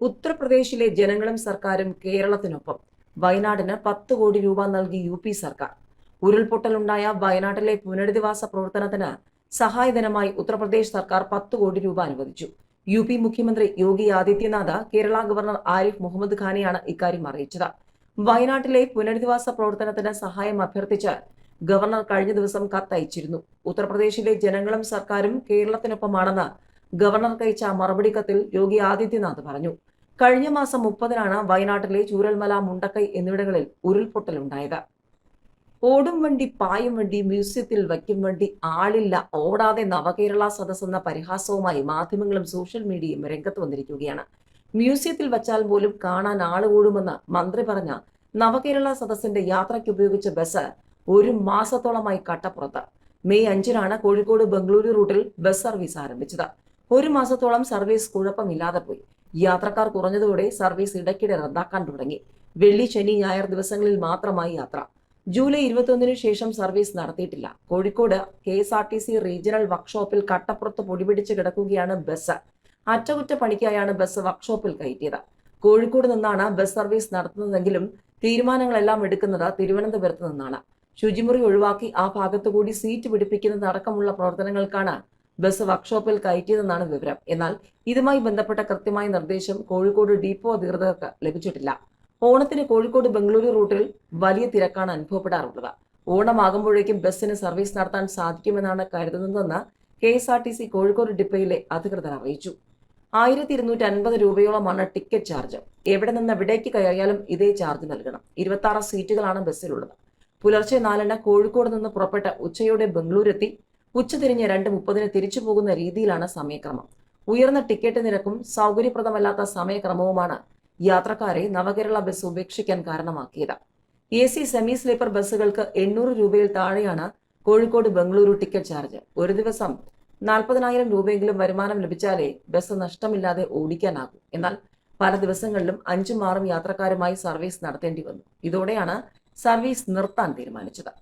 ഉത്തർപ്രദേശിലെ ജനങ്ങളും സർക്കാരും കേരളത്തിനൊപ്പം. വയനാടിന് പത്ത് കോടി രൂപ നൽകി യു പി സർക്കാർ. ഉരുൾപൊട്ടലുണ്ടായ വയനാട്ടിലെ പുനരധിവാസ പ്രവർത്തനത്തിന് സഹായധനമായി ഉത്തർപ്രദേശ് സർക്കാർ പത്ത് കോടി രൂപ അനുവദിച്ചു. യു പി മുഖ്യമന്ത്രി യോഗി ആദിത്യനാഥ് കേരള ഗവർണർ ആരിഫ് മുഹമ്മദ് ഖാനെയാണ് ഇക്കാര്യം അറിയിച്ചത്. വയനാട്ടിലെ പുനരധിവാസ പ്രവർത്തനത്തിന് സഹായം അഭ്യർത്ഥിച്ച് ഗവർണർ കഴിഞ്ഞ ദിവസം കത്തയച്ചിരുന്നു. ഉത്തർപ്രദേശിലെ ജനങ്ങളും സർക്കാരും കേരളത്തിനൊപ്പമാണെന്ന് ഗവർണർക്ക് അയച്ച മറുപടി കത്തിൽ യോഗി ആദിത്യനാഥ് പറഞ്ഞു. കഴിഞ്ഞ മാസം മുപ്പതിനാണ് വയനാട്ടിലെ ചൂരൽമല മുണ്ടക്കൈ എന്നിവിടങ്ങളിൽ ഉരുൾപൊട്ടലുണ്ടായത്. ഓടും വണ്ടി പായും വണ്ടി മ്യൂസിയത്തിൽ വയ്ക്കും വണ്ടി ആളില്ല ഓടാതെ നവകേരള സദസ് എന്ന പരിഹാസവുമായി മാധ്യമങ്ങളും സോഷ്യൽ മീഡിയയും രംഗത്ത് വന്നിരിക്കുകയാണ്. മ്യൂസിയത്തിൽ വച്ചാൽ പോലും കാണാൻ ആൾ കൂടുമെന്ന് മന്ത്രി പറഞ്ഞ നവകേരള സദസ്സിന്റെ യാത്രയ്ക്ക് ഉപയോഗിച്ച ബസ് ഒരു മാസത്തോളമായി കട്ടപ്പുറത്ത്. മെയ് അഞ്ചിനാണ് കോഴിക്കോട് ബംഗളൂരു റൂട്ടിൽ ബസ് സർവീസ് ആരംഭിച്ചത്. ഒരു മാസത്തോളം സർവീസ് കുഴപ്പമില്ലാതെ പോയി. യാത്രക്കാർ കുറഞ്ഞതോടെ സർവീസ് ഇടയ്ക്കിടെ റദ്ദാക്കാൻ തുടങ്ങി. വെള്ളി ശനി ഞായർ ദിവസങ്ങളിൽ മാത്രമായി യാത്ര. ജൂലൈ ഇരുപത്തൊന്നിനു ശേഷം സർവീസ് നടത്തിയിട്ടില്ല. Kozhikode K S R T C regional വർക്ക്ഷോപ്പിൽ കട്ടപ്പുറത്ത് പൊടിപിടിച്ച് കിടക്കുകയാണ് ബസ്. അറ്റകുറ്റപ്പണിക്കായാണ് ബസ് വർക്ക്ഷോപ്പിൽ കയറ്റിയത്. കോഴിക്കോട് നിന്നാണ് ബസ് സർവീസ് നടത്തുന്നതെങ്കിലും തീരുമാനങ്ങളെല്ലാം എടുക്കുന്നത് തിരുവനന്തപുരത്ത് നിന്നാണ്. ശുചിമുറി ഒഴിവാക്കി ആ ഭാഗത്തുകൂടി സീറ്റ് പിടിപ്പിക്കുന്നതടക്കമുള്ള പ്രവർത്തനങ്ങൾക്കാണ് ബസ് വർക്ക്ഷോപ്പിൽ കയറ്റിയതെന്നാണ് വിവരം. എന്നാൽ ഇതുമായി ബന്ധപ്പെട്ട കൃത്യമായ നിർദ്ദേശം കോഴിക്കോട് ഡിപ്പോ അധികൃതർക്ക് ലഭിച്ചിട്ടില്ല. ഓണത്തിന് കോഴിക്കോട് ബംഗളൂരു റൂട്ടിൽ വലിയ തിരക്കാണ് അനുഭവപ്പെടാറുള്ളത്. ഓണമാകുമ്പോഴേക്കും ബസ്സിന് സർവീസ് നടത്താൻ സാധിക്കുമെന്നാണ് കരുതുന്നതെന്ന് K S R T C Kozhikode ഡിപ്പോയിലെ അധികൃതർ അറിയിച്ചു. ആയിരത്തി ഇരുന്നൂറ്റി അൻപത് രൂപയോളമാണ് ടിക്കറ്റ് ചാർജ്. എവിടെ നിന്ന് എവിടേക്ക് കയറിയാലും ഇതേ ചാർജ് നൽകണം. ഇരുപത്തി ആറ് സീറ്റുകളാണ് ബസ്സിലുള്ളത്. പുലർച്ചെ നാലിന് കോഴിക്കോട് നിന്ന് പുറപ്പെട്ട ഉച്ചയോടെ ബംഗളൂരെത്തി ഉച്ചതിരിഞ്ഞ് രണ്ട് മുപ്പതിന് തിരിച്ചു പോകുന്ന രീതിയിലാണ് സമയക്രമം. ഉയർന്ന ടിക്കറ്റ് നിരക്കും സൗകര്യപ്രദമല്ലാത്ത സമയക്രമവുമാണ് യാത്രക്കാരെ നവകേരള ബസ് ഉപേക്ഷിക്കാൻ കാരണമാക്കിയത്. എ സി സെമി സ്ലീപ്പർ ബസ്സുകൾക്ക് എണ്ണൂറ് രൂപയിൽ താഴെയാണ് കോഴിക്കോട് ബംഗളൂരു ടിക്കറ്റ് ചാർജ്. ഒരു ദിവസം നാൽപ്പതിനായിരം രൂപയെങ്കിലും വരുമാനം ലഭിച്ചാലേ ബസ് നഷ്ടമില്ലാതെ ഓടിക്കാനാകൂ. എന്നാൽ പല ദിവസങ്ങളിലും അഞ്ചും ആറും യാത്രക്കാരുമായി സർവീസ് നടത്തേണ്ടി വന്നു. ഇതോടെയാണ് സർവീസ് നിർത്താൻ തീരുമാനിച്ചത്.